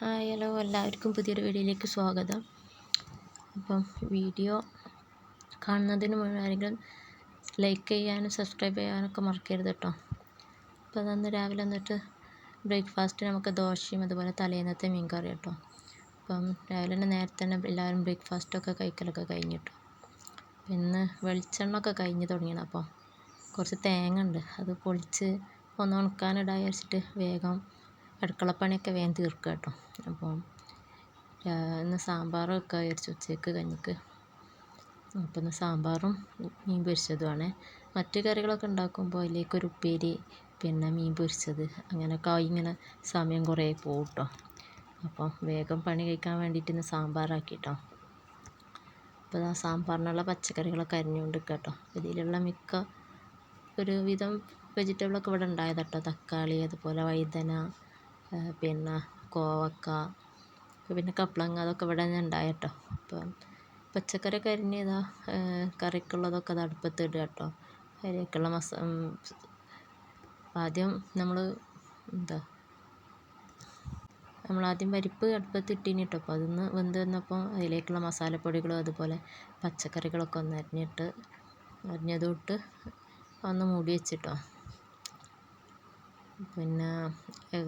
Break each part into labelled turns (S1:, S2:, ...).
S1: Hi hello. എല്ലാവർക്കും പുതിയൊരു വീഡിയോയിലേക്ക് സ്വാഗതം. അപ്പം വീഡിയോ കാണുന്നതിന് മുന്നേ ആരെങ്കിലും ലൈക്ക് ചെയ്യാനും സബ്സ്ക്രൈബ് ചെയ്യാനൊക്കെ മറക്കരുത് കേട്ടോ അപ്പോൾ അതന്ന് രാവിലെ എന്നിട്ട് ബ്രേക്ക്ഫാസ്റ്റ് നമുക്ക് ദോശയും അതുപോലെ തലേന്നത്തെ മീൻ കറി കേട്ടോ അപ്പം രാവിലെ തന്നെ നേരത്തെ തന്നെ എല്ലാവരും ബ്രേക്ക്ഫാസ്റ്റൊക്കെ കഴിക്കലൊക്കെ കഴിഞ്ഞിട്ടോ ഇന്ന് വെളിച്ചെണ്ണ ഒക്കെ കഴിഞ്ഞ് തുടങ്ങിയാണ് അപ്പോൾ കുറച്ച് തേങ്ങ ഉണ്ട്. അത് പൊളിച്ച് ഒന്ന് ഉണക്കാനിടാൻ വിചാരിച്ചിട്ട് വേഗം അടുക്കളപ്പണിയൊക്കെ വേഗം തീർക്കുക കേട്ടോ. അപ്പോൾ ഇന്ന് സാമ്പാർ വെക്കാൻ വിചാരിച്ചു ഉച്ചയ്ക്ക് കഞ്ഞിക്ക്. അപ്പോൾ ഇന്ന് സാമ്പാറും മീൻ പൊരിച്ചതുമാണ്. മറ്റു കറികളൊക്കെ ഉണ്ടാക്കുമ്പോൾ അതിലേക്കൊരു ഉപ്പേരി പിന്നെ മീൻ പൊരിച്ചത് അങ്ങനെയൊക്കെ ആയി ഇങ്ങനെ സമയം കുറേ പോകും കേട്ടോ. അപ്പോൾ വേഗം പണി കഴിക്കാൻ വേണ്ടിയിട്ട് ഇന്ന് സാമ്പാറാക്കി കേട്ടോ. അപ്പോൾ ആ സാമ്പാറിനുള്ള പച്ചക്കറികളൊക്കെ അരിഞ്ഞുകൊണ്ട് കേട്ടോ. ഇതിലുള്ള മിക്ക ഒരു വിധം വെജിറ്റബിളൊക്കെ ഇവിടെ ഉണ്ടായത് കേട്ടോ. തക്കാളി അതുപോലെ വഴുതന പിന്നെ കോവക്ക പിന്നെ കപ്ലങ്ങ അതൊക്കെ ഇവിടെ തന്നെ ഉണ്ടായി കേട്ടോ അപ്പം പച്ചക്കറിയൊക്കെ അരിഞ്ഞ് ഇതാ കറിക്കുള്ളതൊക്കെ അത് അടുപ്പത്ത് ഇടുക കേട്ടോ. അതിലേക്കുള്ള മസ ആദ്യം നമ്മൾ എന്താ നമ്മളാദ്യം പരിപ്പ് അടുപ്പത്ത് ഇട്ടിന് കേട്ടോ. അപ്പോൾ അതൊന്ന് വെന്ത് വന്നപ്പോൾ അതിലേക്കുള്ള മസാലപ്പൊടികളും അതുപോലെ പച്ചക്കറികളൊക്കെ ഒന്ന് അരിഞ്ഞിട്ട് അരിഞ്ഞതും ഇട്ട് ഒന്ന് മൂടി വെച്ചിട്ടോ. പിന്നെ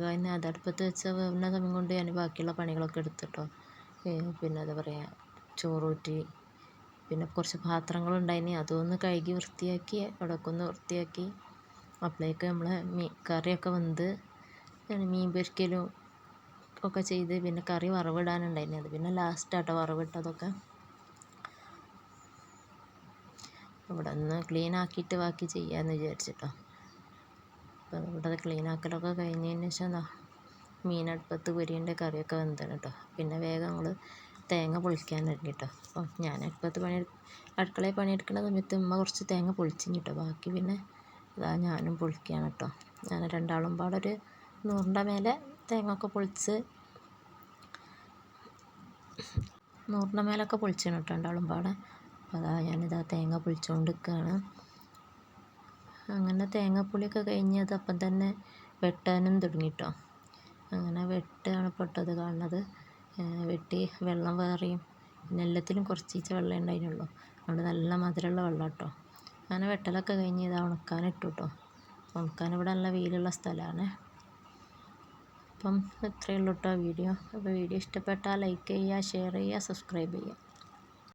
S1: പിന്നെ അതടുപ്പത്ത് വെച്ച് വേവുന്ന സമയം കൊണ്ട് ഞാൻ ബാക്കിയുള്ള പണികളൊക്കെ എടുത്തു കേട്ടോ പിന്നെ എന്താ പറയുക ചോറൂറ്റി പിന്നെ കുറച്ച് പാത്രങ്ങളുണ്ടായിന് അതൊന്ന് കഴുകി വൃത്തിയാക്കി അവിടെയൊക്കെ ഒന്ന് വൃത്തിയാക്കി. അപ്പോഴേക്ക് നമ്മളെ മീൻ കറിയൊക്കെ വെന്ത് മീൻ പൊരിക്കലും ഒക്കെ ചെയ്ത് പിന്നെ കറി വറവിടാനുണ്ടായിന്. അത് പിന്നെ ലാസ്റ്റാട്ടോ വറവിട്ടതൊക്കെ. ഇവിടെ ഒന്ന് ക്ലീൻ ആക്കിയിട്ട് ബാക്കി ചെയ്യാമെന്ന് വിചാരിച്ചിട്ടോ. അപ്പോൾ ഇവിടെ ക്ലീൻ ആക്കലൊക്കെ കഴിഞ്ഞതിന് ശേഷം ദാ മീൻ അടുപ്പത്ത് പൊരിയുണ്ട് കറിയൊക്കെ വെന്താണ് കേട്ടോ പിന്നെ വേഗം നമ്മൾ തേങ്ങ പൊളിക്കാൻ തുടങ്ങി കേട്ടോ അപ്പം ഞാൻ അടുപ്പത്ത് പണി അടുക്കളയിൽ പണിയെടുക്കുന്ന സമയത്ത് ഉമ്മ കുറച്ച് തേങ്ങ പൊളിച്ചിന് കേട്ടോ ബാക്കി പിന്നെ ഇതാ ഞാനും പൊളിക്കുകയാണ് കേട്ടോ ഞാൻ രണ്ടാളും പാടൊരു നൂറിന്റെ മേലെ തേങ്ങ ഒക്കെ പൊളിച്ച് നൂറിന്റെ മേലൊക്കെ പൊളിച്ചാണ് കേട്ടോ രണ്ടാളും പാടെ. അപ്പോൾ അതാ ഞാനിതാ തേങ്ങ പൊളിച്ചുകൊണ്ട് നിൽക്കുകയാണ് അങ്ങനെ തേങ്ങാപ്പുളിയൊക്കെ കഴിഞ്ഞത് അപ്പം തന്നെ വെട്ടാനും തുടങ്ങി കേട്ടോ അങ്ങനെ വെട്ടാണ് പെട്ടത് കാണുന്നത്. വെട്ടി വെള്ളം വേറെയും പിന്നെ എല്ലാത്തിലും കുറച്ചീച്ച വെള്ളം ഉണ്ടായിരുന്നുള്ളൂ. അതുകൊണ്ട് നല്ല മധുരമുള്ള വെള്ളം കേട്ടോ അങ്ങനെ വെട്ടലൊക്കെ കഴിഞ്ഞ് ഇത് ഉണക്കാനിട്ടു കേട്ടോ ഉണക്കാൻ ഇവിടെ നല്ല വെയിലുള്ള സ്ഥലമാണ്. അപ്പം ഇത്രയേ ഉള്ളൂ കേട്ടോ വീഡിയോ. അപ്പോൾ വീഡിയോ ഇഷ്ടപ്പെട്ടാൽ ലൈക്ക് ചെയ്യുക ഷെയർ ചെയ്യുക സബ്സ്ക്രൈബ് ചെയ്യുക.